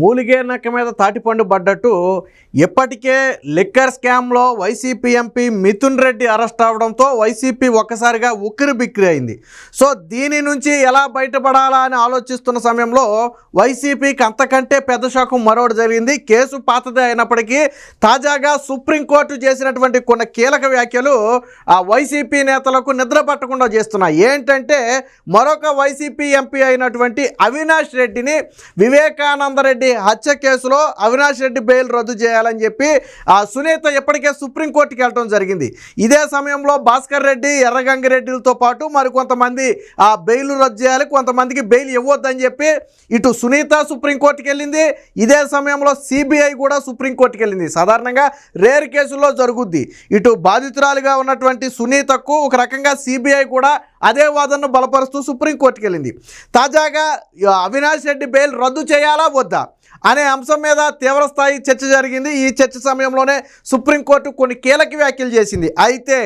మూలిగే నక్క మీద తాటిపండు పడ్డట్టు ఇప్పటికే లిక్కర్ స్కామ్లో YCP MP Mithun Reddy arrest అవడంతో వైసీపీ ఒక్కసారిగా ఉక్కిరి బిక్కిరి అయింది. సో దీని నుంచి ఎలా బయటపడాలా అని ఆలోచిస్తున్న సమయంలో వైసీపీకి అంతకంటే పెద్ద శాఖం మరొకటి జరిగింది. కేసు పాతదే అయినప్పటికీ తాజాగా సుప్రీంకోర్టు చేసినటువంటి కొన్ని కీలక వ్యాఖ్యలు ఆ వైసీపీ నేతలకు నిద్ర పట్టకుండా చేస్తున్నాయి. ఏంటంటే మరొక వైసీపీ ఎంపీ అయినటువంటి అవినాష్ రెడ్డిని వివేకానంద రెడ్డి హత్య కేసులో అవినాష్ రెడ్డి బెయిల్ రద్దు చేయాలని చెప్పి ఆ సునీత ఇప్పటికే సుప్రీంకోర్టుకి వెళ్ళడం జరిగింది. ఇదే సమయంలో భాస్కర్ రెడ్డి ఎర్రగంగిరెడ్డిలతో పాటు మరికొంతమంది ఆ బెయిల్ రద్దు చేయాలి కొంతమందికి బెయిల్ ఇవ్వద్దని చెప్పి ఇటు సునీత సుప్రీంకోర్టుకి వెళ్ళింది. ఇదే సమయంలో సిబిఐ కూడా సుప్రీంకోర్టుకి వెళ్ళింది. సాధారణంగా రేర్ కేసుల్లో జరుగుద్ది. ఇటు బాధితురాలుగా ఉన్నటువంటి సునీతకు ఒక రకంగా సిబిఐ కూడా అదే వాదనను బలపరుస్తూ సుప్రీంకోర్టుకి వెళ్ళింది. తాజాగా అవినాష్ రెడ్డి బెయిల్ రద్దు చేయాలా వద్దా అనే అంశం మీద తీవ్రస్థాయి చర్చ జరిగింది. ఈ చర్చ సమయంలోనే సుప్రీంకోర్టు కొన్ని కీలక వ్యాఖ్యలు చేసింది. అయితే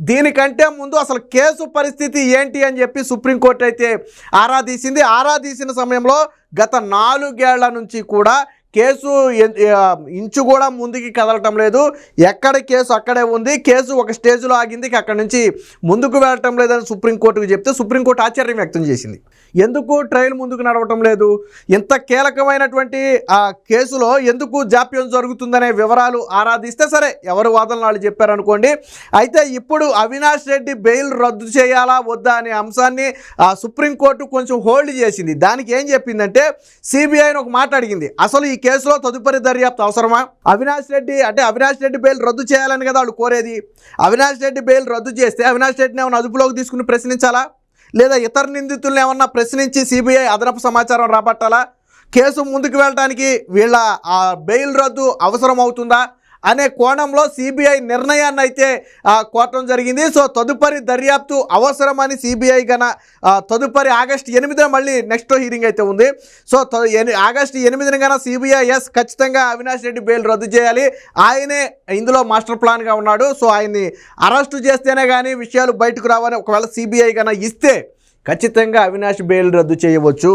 దీనికంటే ముందు అసలు కేసు పరిస్థితి ఏంటి అని చెప్పి సుప్రీంకోర్టు అయితే ఆరా తీసింది. ఆరా తీసిన సమయంలో గత నాలుగేళ్ళ నుంచి కూడా కేసు ఇంచు కూడా ముందుకి కదలటం లేదు. ఎక్కడ కేసు అక్కడే ఉంది. కేసు ఒక స్టేజ్లో ఆగింది. అక్కడి నుంచి ముందుకు వెళ్ళటం లేదని సుప్రీంకోర్టుకు చెప్తే సుప్రీంకోర్టు ఆశ్చర్యం వ్యక్తం చేసింది. ఎందుకు ట్రయల్ ముందుకు నడవటం లేదు? ఇంత కీలకమైనటువంటి ఆ కేసులో ఎందుకు జాప్యం జరుగుతుందనే వివరాలు ఆరాధిస్తే సరే ఎవరు వాదనలు వాళ్ళు చెప్పారనుకోండి. అయితే ఇప్పుడు అవినాష్ రెడ్డి బెయిల్ రద్దు చేయాలా వద్దా అనే అంశాన్ని ఆ సుప్రీంకోర్టు కొంచెం హోల్డ్ చేసింది. దానికి ఏం చెప్పిందంటే సిబిఐని ఒక మాట అడిగింది. అసలు ఈ కేసులో తదుపరి దర్యాప్తు అవసరమా? అవినాష్ రెడ్డి అంటే అవినాష్ రెడ్డి బెయిల్ రద్దు చేయాలని కదా వాళ్ళు కోరేది. అవినాష్ రెడ్డి బెయిల్ రద్దు చేస్తే అవినాష్ రెడ్డిని ఏమైనా అదుపులోకి తీసుకుని ప్రశ్నించాలా? లేదా ఇతర నిందితుల్ని ఏమన్నా ప్రశ్నించి సిబిఐ అదనపు సమాచారం రాబట్టాలా? కేసు ముందుకు వెళ్ళడానికి వీళ్ళ ఆ బెయిల్ రద్దు అవసరం అవుతుందా అనే కోణంలో సిబిఐ నిర్ణయాన్ని అయితే కోరటం జరిగింది. సో తదుపరి దర్యాప్తు అవసరమని సిబిఐ గన తదుపరి ఆగస్టు ఎనిమిదిన మళ్ళీ నెక్స్ట్ హీరింగ్ అయితే ఉంది. సో త- ఆగస్టు ఎనిమిదిన గన సిబిఐ ఎస్ ఖచ్చితంగా అవినాష్ రెడ్డి బెయిల్ రద్దు చేయాలి. ఆయనే ఇందులో మాస్టర్ ప్లాన్గా ఉన్నాడు. సో ఆయన్ని అరెస్టు చేస్తేనే కానీ విషయాలు బయటకు రావని ఒకవేళ సిబిఐ గన ఇస్తే ఖచ్చితంగా అవినాష్ బెయిల్ రద్దు చేయవచ్చు.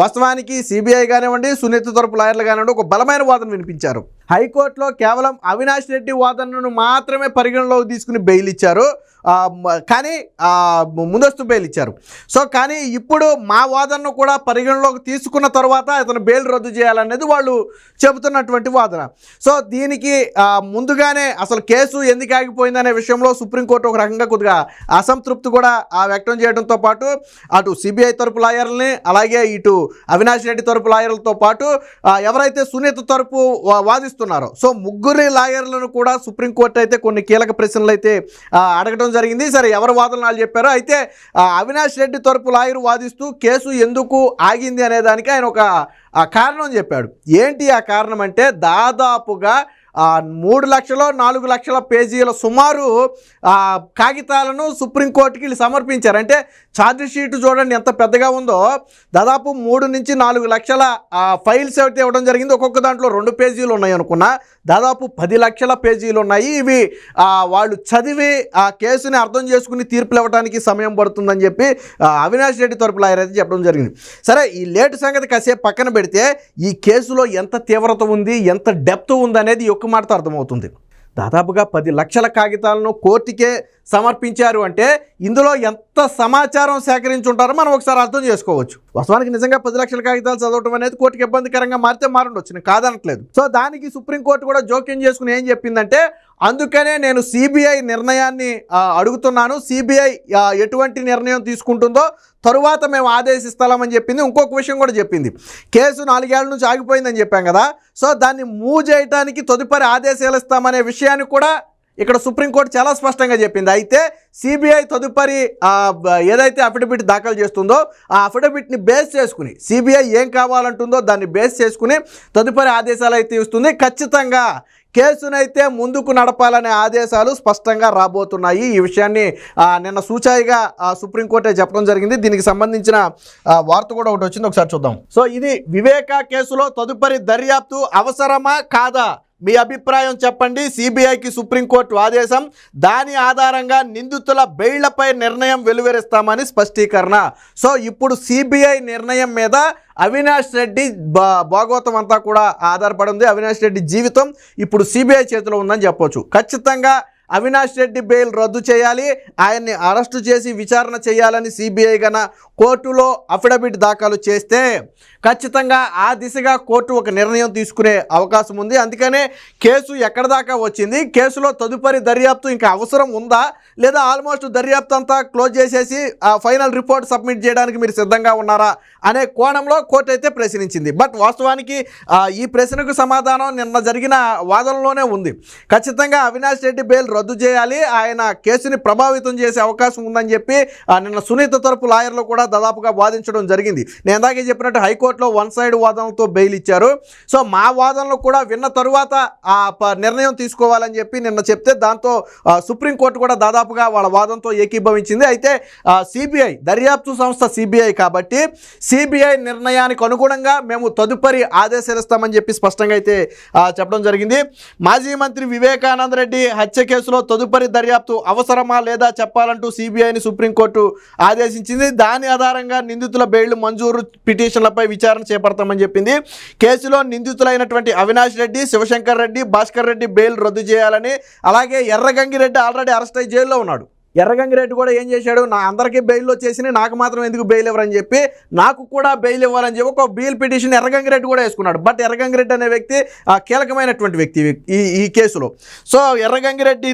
వాస్తవానికి సిబిఐ కానివ్వండి సునీత తరపు లాయర్లు కానివ్వండి ఒక బలమైన వాదన వినిపించారు. హైకోర్టులో కేవలం అవినాష్ రెడ్డి వాదనను మాత్రమే పరిగణలోకి తీసుకుని బెయిల్ ఇచ్చారు. కానీ ముందస్తు బెయిల్ ఇచ్చారు. సో కానీ ఇప్పుడు మా వాదనను కూడా పరిగణలోకి తీసుకున్న తర్వాత అతను బెయిల్ రద్దు చేయాలనేది వాళ్ళు చెబుతున్నటువంటి వాదన. సో దీనికి ముందుగానే అసలు కేసు ఎందుకు ఆగిపోయిందనే విషయంలో సుప్రీంకోర్టు ఒక రకంగా కొద్దిగా అసంతృప్తి కూడా ఆ, వ్యక్తం చేయడంతో పాటు అటు సిబిఐ తరపు లాయర్లని అలాగే ఇటు అవినాష్ రెడ్డి తరపు లాయర్లతో పాటు ఎవరైతే సునీత తరపు వాదిస్తున్నారో సో ముగ్గురి లాయర్లను కూడా సుప్రీంకోర్టు అయితే కొన్ని కీలక ప్రశ్నలు అయితే అడగడం జరిగింది. సరే ఎవరు వాదనలు చెప్పారో అయితే ఆ, అవినాష్ రెడ్డి తరపు లాయర్ వాదిస్తూ కేసు ఎందుకు ఆగింది అనేదానికి ఆయన ఒక కారణం చెప్పాడు. ఏంటి ఆ కారణం అంటే దాదాపుగా మూడు లక్షల నాలుగు లక్షల పేజీల సుమారు ఆ, కాగితాలను సుప్రీంకోర్టుకి వీళ్ళు సమర్పించారు. అంటే ఛార్జ్ షీట్ చూడండి ఎంత పెద్దగా ఉందో. దాదాపు మూడు నుంచి నాలుగు లక్షల ఫైల్స్ అయితే ఇవ్వడం జరిగింది ఒక్కొక్క దాంట్లో రెండు పేజీలు ఉన్నాయి అనుకున్నా. దాదాపు పది లక్షల పేజీలు ఉన్నాయి. ఇవి వాళ్ళు చదివి ఆ కేసుని అర్థం చేసుకుని తీర్పులు ఇవ్వడానికి సమయం పడుతుందని చెప్పి అవినాష్ రెడ్డి తరపు లాయర్ అయితే చెప్పడం జరిగింది. సరే ఈ లేటు సంగతి కాసేపు పక్కన పెడితే ఈ కేసులో ఎంత తీవ్రత ఉంది ఎంత డెప్త్ ఉంది అనేది ఒక్క మాటతో అర్థమవుతుంది. దాదాపుగా పది లక్షల కాగితాలను కోర్టుకే సమర్పించారు అంటే ఇందులో ఎంత సమాచారం సేకరించుంటారో మనం ఒకసారి అర్థం చేసుకోవచ్చు. వాస్తవానికి నిజంగా పది లక్షల కాగితాలు చదవటం అనేది కోర్టుకి ఇబ్బందికరంగా మారితే మారండొచ్చు నేను కాదనట్లేదు. సో దానికి సుప్రీంకోర్టు కూడా జోక్యం చేసుకుని ఏం చెప్పిందంటే అందుకనే నేను సిబిఐ నిర్ణయాన్ని అడుగుతున్నాను. సిబిఐ ఎటువంటి నిర్ణయం తీసుకుంటుందో తరువాత మేము ఆదేశిస్తామని చెప్పింది. ఇంకొక విషయం కూడా చెప్పింది. కేసు నాలుగేళ్ళ నుంచి ఆగిపోయిందని చెప్పాం కదా. సో దాన్ని మూవ్ చేయడానికి తదుపరి ఆదేశాలు ఇస్తామనే విషయాన్ని కూడా ఇక్కడ సుప్రీంకోర్టు చాలా స్పష్టంగా చెప్పింది. అయితే సిబిఐ తదుపరి ఏదైతే అఫిడవిట్ దాఖలు చేస్తుందో ఆ అఫిడవిట్ని బేస్ చేసుకుని సిబిఐ ఏం కావాలంటుందో దాన్ని బేస్ చేసుకుని తదుపరి ఆదేశాలు అయితే ఇస్తుంది. ఖచ్చితంగా కేసునైతే ముందుకు నడపాలనే ఆదేశాలు స్పష్టంగా రాబోతున్నాయి. ఈ విషయాన్ని నిన్న సూచాయిగా ఆ, సుప్రీంకోర్టే చెప్పడం జరిగింది. దీనికి సంబంధించిన వార్త కూడా ఒకటి వచ్చింది. ఒకసారి చూద్దాం. సో ఇది వివేకా కేసులో తదుపరి దర్యాప్తు అవసరమా కాదా? మీ అభిప్రాయం చెప్పండి. సిబిఐకి సుప్రీంకోర్టు ఆదేశం. దాని ఆధారంగా నిందితుల బెయిళ్ళపై నిర్ణయం వెలువరిస్తామని స్పష్టీకరణ. సో ఇప్పుడు సిబిఐ నిర్ణయం మీద అవినాష్ రెడ్డి బా భాగవతం అంతా కూడా ఆధారపడి ఉంది. అవినాష్ రెడ్డి జీవితం ఇప్పుడు సిబిఐ చేతిలో ఉందని చెప్పొచ్చు. ఖచ్చితంగా అవినాష్ రెడ్డి బెయిల్ రద్దు చేయాలి. ఆయన్ని అరెస్టు చేసి విచారణ చేయాలని సిబిఐ గన కోర్టులో అఫిడవిట్ దాఖలు చేస్తే ఖచ్చితంగా ఆ దిశగా కోర్టు ఒక నిర్ణయం తీసుకునే అవకాశం ఉంది. అందుకనే కేసు ఎక్కడ దాకా వచ్చింది? కేసులో తదుపరి దర్యాప్తు ఇంకా అవసరం ఉందా? లేదా ఆల్మోస్ట్ దర్యాప్తు అంతా క్లోజ్ చేసేసి ఆ ఫైనల్ రిపోర్ట్ సబ్మిట్ చేయడానికి మీరు సిద్ధంగా ఉన్నారా అనే కోణంలో కోర్టు అయితే ప్రశ్నించింది. బట్ వాస్తవానికి ఈ ప్రశ్నకు సమాధానం నిన్న జరిగిన వాదనలోనే ఉంది. ఖచ్చితంగా అవినాష్ రెడ్డి బెయిల్ రద్దు చేయాలి. ఆయన కేసుని ప్రభావితం చేసే అవకాశం ఉందని చెప్పి నిన్న సునీత తరపు లాయర్లు కూడా దాదాపుగా వాదించడం జరిగింది. నేను ఇందాకే చెప్పినట్టు హైకోర్టులో వన్ సైడ్ వాదనలతో బెయిల్ ఇచ్చారు. సో మా వాదనలు కూడా విన్న తరువాత ఆ ప- నిర్ణయం తీసుకోవాలని చెప్పి నిన్న చెప్తే దాంతో సుప్రీంకోర్టు కూడా దాదాపుగా వాళ్ళ వాదంతో ఏకీభవించింది. అయితే సిబిఐ దర్యాప్తు సంస్థ సిబిఐ కాబట్టి సిబిఐ నిర్ణయానికి అనుగుణంగా మేము తదుపరి ఆదేశాలు ఇస్తామని చెప్పి స్పష్టంగా అయితే చెప్పడం జరిగింది. మాజీ మంత్రి వివేకానంద రెడ్డి హత్య కేసులో తదుపరి దర్యాప్తు అవసరమా లేదా చెప్పాలంటూ సిబిఐని సుప్రీంకోర్టు ఆదేశించింది. దాని ఆధారంగా నిందితుల బెయిల్ మంజూరు పిటిషన్లపై విచారణ చేపడతామని చెప్పింది. కేసులో నిందితులైనటువంటి అవినాష్ రెడ్డి శివశంకర్ రెడ్డి భాస్కర్ రెడ్డి బెయిల్ రద్దు చేయాలని అలాగే ఎర్రగంగిరెడ్డి ఆల్రెడీ అరెస్ట్ అయ్యి జైల్లో ఉన్నాడు. ఎర్రగంగిరెడ్డి కూడా ఏం చేశాడు? నా అందరికీ బెయిల్ వచ్చేసి నాకు మాత్రం ఎందుకు బెయిల్ ఇవ్వరని చెప్పి నాకు కూడా బెయిల్ ఇవ్వాలని చెప్పి ఒక బెయిల్ పిటిషన్ ఎర్రగంగిరెడ్డి కూడా వేసుకున్నాడు. బట్ ఎర్రగంగిరెడ్డి అనే వ్యక్తి ఆ, కీలకమైనటువంటి వ్యక్తి ఈ ఈ కేసులో. సో ఎర్రగంగిరెడ్డి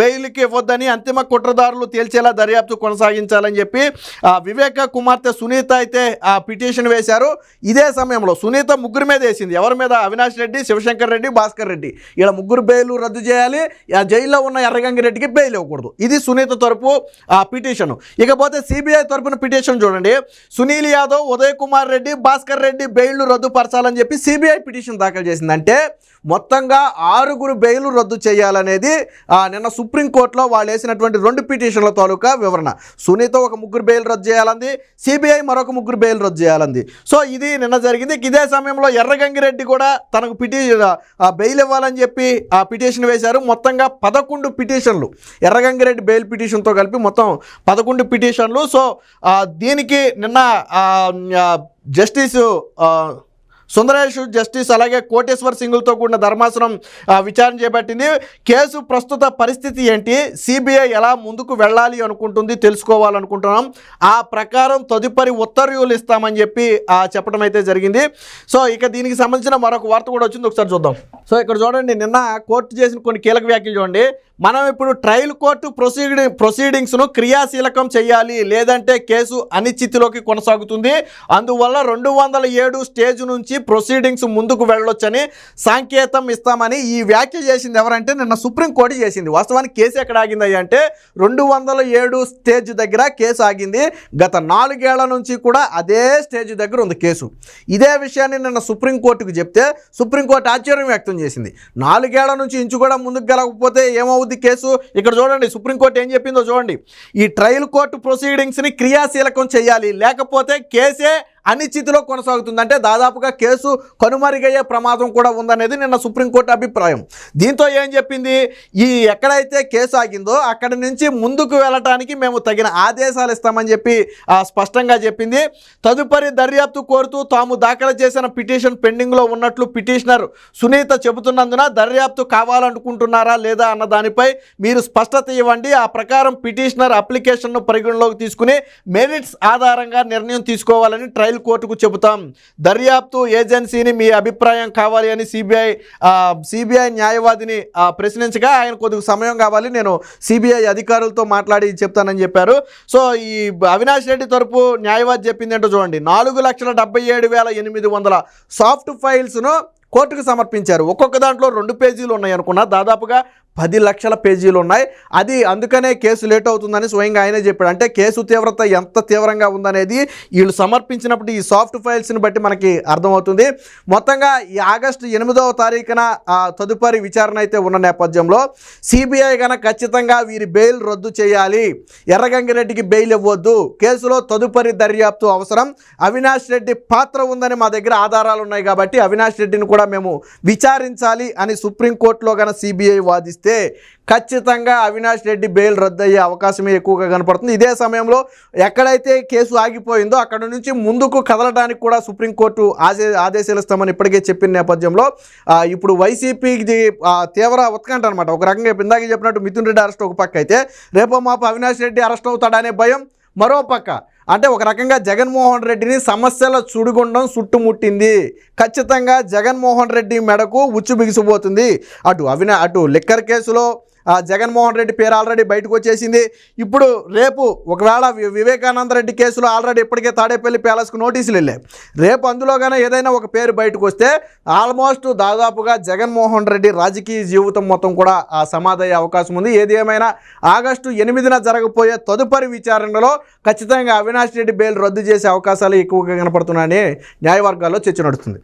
బెయిల్కి ఇవ్వద్దని అంతిమ కుట్రదారులు తేల్చేలా దర్యాప్తు కొనసాగించాలని చెప్పి ఆ, వివేక కుమార్తె సునీత అయితే ఆ పిటిషన్ వేశారు. ఇదే సమయంలో సునీత ముగ్గురు మీద వేసింది. ఎవరి మీద? అవినాష్ రెడ్డి శివశంకర్ రెడ్డి భాస్కర్ రెడ్డి. ఇలా ముగ్గురు బెయిల్ రద్దు చేయాలి. ఆ జైల్లో ఉన్న ఎర్రగంగిరెడ్డికి బెయిల్ ఇవ్వకూడదు. ఇది సునీత తరపు ఆ పిటిషన్. ఇకపోతే సిబిఐ తరపున పిటిషన్ చూడండి. సునీల్ యాదవ్ ఉదయ్ కుమార్ రెడ్డి భాస్కర్ రెడ్డి బెయిల్ను రద్దుపరచాలని చెప్పి సిబిఐ పిటిషన్ దాఖలు చేసిందంటే మొత్తంగా ఆరుగురు బెయిల్ రద్దు చేయాలనేది నిన్న సుప్రీంకోర్టులో వాళ్ళు వేసినటువంటి రెండు పిటిషన్ల తాలూకా వివరణ. సునీత ఒక ముగ్గురు బెయిల్ రద్దు చేయాలంది సిబిఐ మరొక ముగ్గురు బెయిల్ రద్దు చేయాలంది. సో ఇది నిన్న జరిగింది. ఇదే సమయంలో ఎర్రగంగిరెడ్డి కూడా తనకు పిటిషన్ బెయిల్ ఇవ్వాలని చెప్పి ఆ పిటిషన్ వేశారు. మొత్తంగా పదకొండు పిటిషన్లు ఎర్రగంగిరెడ్డి బెయిల్ పిటిషన్తో కలిపి మొత్తం పదకొండు పిటిషన్లు. సో దీనికి నిన్న జస్టిస్ సుందరేష్ జస్టిస్ అలాగే కోటేశ్వర్ సింగులతో కూడిన ధర్మాసనం విచారణ చేపట్టింది. కేసు ప్రస్తుత పరిస్థితి ఏంటి? సిబిఐ ఎలా ముందుకు వెళ్ళాలి అనుకుంటుంది తెలుసుకోవాలనుకుంటున్నాం. ఆ ప్రకారం తదుపరి ఉత్తర్వులు ఇస్తామని చెప్పి చెప్పడం అయితే జరిగింది. సో ఇక దీనికి సంబంధించిన మరొక వార్త కూడా వచ్చింది. ఒకసారి చూద్దాం. సో ఇక్కడ చూడండి నిన్న కోర్టు చేసిన కొన్ని కీలక వ్యాఖ్యలు చూడండి. మనం ఇప్పుడు ట్రయల్ కోర్టు ప్రొసీడింగ్ ప్రొసీడింగ్స్ను క్రియాశీలకం చేయాలి లేదంటే కేసు అనిశ్చితిలోకి కొనసాగుతుంది. అందువల్ల రెండు వందల ఏడు స్టేజ్ నుంచి ప్రొసీడింగ్స్ ముందుకు వెళ్ళొచ్చని సంకేతం ఇస్తామని ఈ వ్యాఖ్య చేసింది ఎవరంటే నిన్న సుప్రీంకోర్టు చేసింది. వాస్తవానికి కేసు ఎక్కడ ఆగింది అంటే రెండు వందల ఏడు స్టేజ్ దగ్గర కేసు ఆగింది. గత నాలుగేళ్ళ నుంచి కూడా అదే స్టేజ్ దగ్గర ఉంది కేసు. ఇదే విషయాన్ని నిన్న సుప్రీంకోర్టుకు చెప్తే సుప్రీంకోర్టు ఆశ్చర్యం వ్యక్తం చేసింది. నాలుగేళ్ళ నుంచి ఇంచు కూడా ముందుకు గెలకపోతే ఏమవుద్ది కేసు. ఇక్కడ చూడండి సుప్రీంకోర్టు ఏం చెప్పిందో చూడండి. ఈ ట్రయల్ కోర్టు ప్రొసీడింగ్స్ని క్రియాశీలకం చేయాలి. లేకపోతే కేసే అనిశ్చితిలో కొనసాగుతుంది. అంటే దాదాపుగా కేసు కనుమరుగయ్యే ప్రమాదం కూడా ఉందనేది నిన్న సుప్రీంకోర్టు అభిప్రాయం. దీంతో ఏం చెప్పింది? ఈ ఎక్కడైతే కేసు ఆగిందో అక్కడి నుంచి ముందుకు వెళ్ళటానికి మేము తగిన ఆదేశాలు ఇస్తామని చెప్పి ఆ, స్పష్టంగా చెప్పింది. తదుపరి దర్యాప్తు కోరుతూ తాము దాఖలు చేసిన పిటిషన్ పెండింగ్లో ఉన్నట్లు పిటిషనర్ సునీత చెబుతున్నందున దర్యాప్తు కావాలనుకుంటున్నారా లేదా అన్న దానిపై మీరు స్పష్టత ఇవ్వండి. ఆ ప్రకారం పిటిషనర్ అప్లికేషన్ను పరిగణలోకి తీసుకుని మెరిట్స్ ఆధారంగా నిర్ణయం తీసుకోవాలని ట్రయల్ కోర్టుకు చెబుతాం. దర్యాప్తు ఏజెన్సీని మీ అభిప్రాయం కావాలి అని సిబిఐ సిబిఐ న్యాయవాదిని ప్రశ్నించగా ఆయన కొద్దిగా సమయం కావాలి. నేను సిబిఐ అధికారులతో మాట్లాడి చెప్తానని చెప్పారు. సో ఈ అవినాష్ రెడ్డి తరపు న్యాయవాది చెప్పింది ఏంటో చూడండి. నాలుగు లక్షల డెబ్బై ఏడు వేల ఎనిమిది వందల సాఫ్ట్ ఫైల్స్ను కోర్టుకు సమర్పించారు. ఒక్కొక్క దాంట్లో రెండు పేజీలు ఉన్నాయి అనుకున్నా. దాదాపుగా పది లక్షల పేజీలు ఉన్నాయి. అది అందుకనే కేసు లేట్ అవుతుందని స్వయంగా ఆయనే చెప్పాడు. అంటే కేసు తీవ్రత ఎంత తీవ్రంగా ఉందనేది వీళ్ళు సమర్పించినప్పుడు ఈ సాఫ్ట్ ఫైల్స్ని బట్టి మనకి అర్థమవుతుంది. మొత్తంగా ఈ ఆగస్టు ఎనిమిదవ తారీఖున ఆ, తదుపరి విచారణ అయితే ఉన్న నేపథ్యంలో సిబిఐ కనుక ఖచ్చితంగా వీరి బెయిల్ రద్దు చేయాలి. ఎర్రగంగిరెడ్డికి బెయిల్ ఇవ్వద్దు. కేసులో తదుపరి దర్యాప్తు అవసరం. అవినాష్ రెడ్డి పాత్ర ఉందని మా దగ్గర ఆధారాలు ఉన్నాయి కాబట్టి అవినాష్ రెడ్డిని కూడా మేము విచారించాలి అని సుప్రీంకోర్టులో కనుక సిబిఐ వాదిస్తే ఖచ్చితంగా అవినాష్ రెడ్డి బెయిల్ రద్దయ్యే అవకాశమే ఎక్కువగా కనపడుతుంది. ఇదే సమయంలో ఎక్కడైతే కేసు ఆగిపోయిందో అక్కడ నుంచి ముందుకు కదలడానికి కూడా సుప్రీంకోర్టు ఆదే ఆదేశాలు ఇస్తామని ఇప్పటికే చెప్పిన నేపథ్యంలో ఇప్పుడు వైసీపీకి తీవ్ర ఉత్కంఠ అనమాట ఒక రకంగా ఇందాక చెప్పినట్టు మిథున్ రెడ్డి అరెస్ట్ ఒక పక్క అయితే రేపో మాపు అవినాష్ రెడ్డి అరెస్ట్ అవుతాడనే భయం మరో పక్క. అంటే ఒక రకంగా జగన్మోహన్ రెడ్డిని సమస్యల చుడుగుండం చుట్టుముట్టింది. ఖచ్చితంగా జగన్మోహన్ రెడ్డి మెడకు ఉచ్చు బిగిసిపోతుంది అటు అవినా అటు లిక్కర్ కేసులో జగన్మోహన్ రెడ్డి పేరు ఆల్రెడీ బయటకు వచ్చేసింది. ఇప్పుడు రేపు ఒకవేళ వి- వివేకానంద రెడ్డి కేసులో ఆల్రెడీ ఇప్పటికే తాడేపల్లి ప్యాలెస్కు నోటీసులు వెళ్ళాయి. రేపు అందులోగానే ఏదైనా ఒక పేరు బయటకు వస్తే ఆల్మోస్ట్ దాదాపుగా జగన్మోహన్ రెడ్డి రాజకీయ జీవితం మొత్తం కూడా ఆ సమాధయ్యే అవకాశం ఉంది. ఏది ఏమైనా ఆగస్టు ఎనిమిదిన జరగబోయే తదుపరి విచారణలో ఖచ్చితంగా అవినాష్ రెడ్డి బెయిల్ రద్దు చేసే అవకాశాలు ఎక్కువగా కనపడుతున్నాయని న్యాయవర్గాల్లో చర్చ నడుస్తుంది.